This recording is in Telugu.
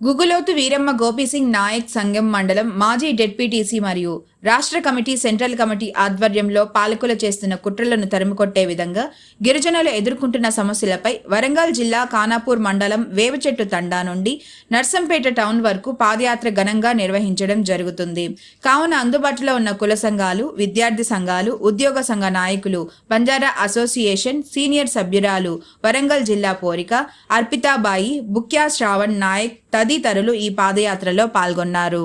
గుగులోతు వీరమ్మ గోపీసింగ్ నాయక్ సంఘం మండలం మాజీ డెడ్పీటీసీ మరియు రాష్ట్ర కమిటీ సెంట్రల్ కమిటీ ఆధ్వర్యంలో పాలకులు చేస్తున్న కుట్రలను తరిమికొట్టే విధంగా గిరిజనులు ఎదుర్కొంటున్న సమస్యలపై వరంగల్ జిల్లా ఖానాపూర్ మండలం వేవచెట్టు తండా నుండి నర్సంపేట టౌన్ వరకు పాదయాత్ర ఘనంగా నిర్వహించడం జరుగుతుంది. కావున అందుబాటులో ఉన్న కుల సంఘాలు విద్యార్థి సంఘాలు ఉద్యోగ సంఘ నాయకులు బంజారా అసోసియేషన్ సీనియర్ సభ్యురాలు వరంగల్ జిల్లా పోరిక అర్పితాబాయి బుక్యా శ్రావణ్ నాయక్ తదితరులు ఈ పాదయాత్రలో పాల్గొన్నారు.